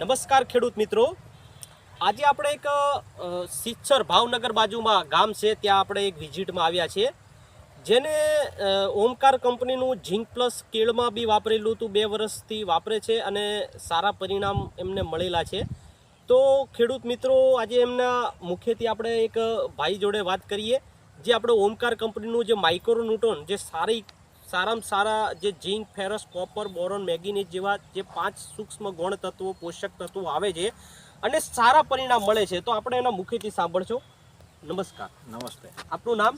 નમસ્કાર ખેડૂત મિત્રો. આજે આપણે એક સિચ્છર ભાવનગર બાજુમાં ગામ છે, ત્યાં આપણે એક વિઝિટમાં આવ્યા છીએ. જેને ઓમકાર કંપનીનું ઝીંક પ્લસ કેળમાં બી વાપરેલું હતું બે વર્ષથી વાપરે છે અને સારા પરિણામ એમને મળેલા છે. તો ખેડૂત મિત્રો, આજે એમના મુખ્યથી આપણે એક ભાઈ જોડે વાત કરીએ. જે આપણે ઓમકાર કંપનીનું જે માઇક્રોન્યુટોન જે સારી સારામાં સારા જે zinc ferrous copper boron manganese જેવા જે પાંચ સૂક્ષ્મ ગુણ તત્વો પોષક તત્વો આવે છે અને સારા પરિણામ મળે છે તો આપણે એના મુખેથી સાંભળશો નમસ્કાર. નમસ્તે. આપનું નામ?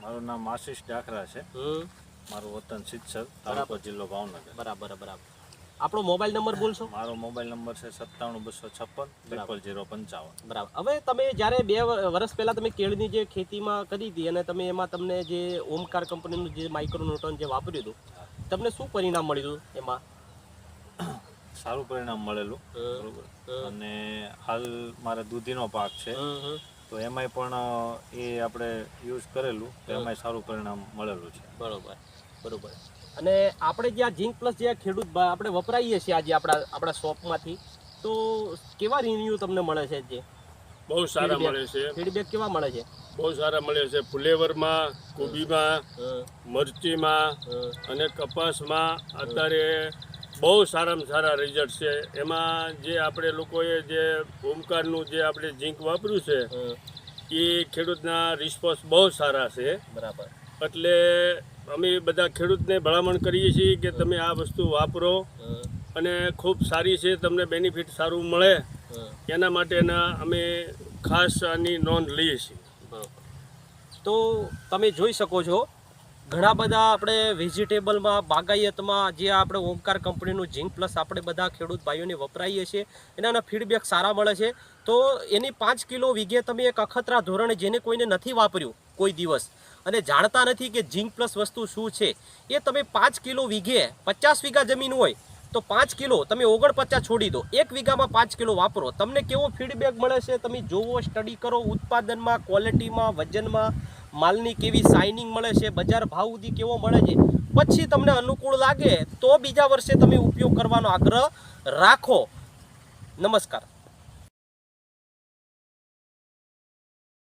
મારું નામ આશીષ ડાખરા છે. મારું વતન સિદ્ધસર તાલુકો જિલ્લો ભાવનગર. બરાબર બરાબર. આપણો મોબાઈલ નંબર બોલશો? મારો મોબાઈલ નંબર છે સત્તાણું બસો છપ્પન ત્રિપલ જીરો પંચાવન. બરાબર. હવે તમે જ્યારે બે વર્ષ પહેલાં તમે કેળની જે ખેતીમાં કરી હતી અને તમે એમાં તમને જે ઓમકાર કંપનીનું જે માઇક્રોન્યુટન જે વાપર્યું હતું તમને શું પરિણામ મળ્યું એમાં? સારું પરિણામ મળેલું. બરોબર. અને હાલ મારે દૂધીનો પાક છે. તો એમાંય પણ એ આપણે યુઝ કરેલું તો એમાંય સારું પરિણામ મળેલું છે. બરોબર. બરોબર. અને આપણે જે આ ઝીંક પ્લસ જે ખેડૂત આપણે વપરાઈએ છીએ આજે આપણા આપણા શોપમાંથી તો કેવા રિન્યુ તમને મળે છે જે? બહુ સારા મળે છે. ફીડબેક કેવા મળે છે? બહુ સારા મળે છે. ફુલેવરમાં કોબીમાં મરચીમાં અને કપાસમાં અત્યારે બહુ સારામાં સારા રિઝલ્ટ છે. એમાં જે આપણે લોકોએ જે ઓમકારનું જે આપણે ઝીંક વાપર્યું છે એ ખેડૂતના રિસ્પોન્સ બહુ સારા છે. બરાબર. એટલે અમે બધા ખેડૂતને ભલામણ કરીએ છીએ કે તમે આ વસ્તુ વાપરો અને ખૂબ સારી છે, તમને બેનિફિટ સારું મળે. એના માટેના અમે ખાસ આની નોંધ લઈએ છીએ. તો તમે જોઈ શકો છો ઘણા બધા આપણે વેજીટેબલમાં બાગાયતમાં જે આપણે ઓમકાર કંપનીનું ઝીંક પ્લસ આપણે બધા ખેડૂત ભાઈઓને વપરાઈએ છીએ, એનાના ફીડબેક સારા મળે છે. તો એની પાંચ કિલો વીઘે તમે એક અખતરા ધોરણે જેને કોઈને નથી વાપર્યું કોઈ દિવસ અને જાણતા નથી કે ઝીંક પ્લસ વસ્તુ શું છે, એ તમે પાંચ કિલો વીઘે પચાસ વીઘા જમીન હોય, તો પાંચ કિલો તમે ઓગણપચાસ છોડી દો. એક વીઘામાં પાંચ કિલો વાપરો. તમને કેવો ફીડબેક મળે છે? તમે જોવો સ્ટડી કરો, ઉત્પાદનમાં ક્વોલિટીમાં વજનમાં માલની કેવી સાઇનિંગ મળે છે, બજાર ભાવ સુધી કેવો મળે છે, પછી તમને અનુકૂળ લાગે તો બીજા વર્ષે તમે ઉપયોગ કરવાનો આગ્રહ રાખો. નમસ્કાર.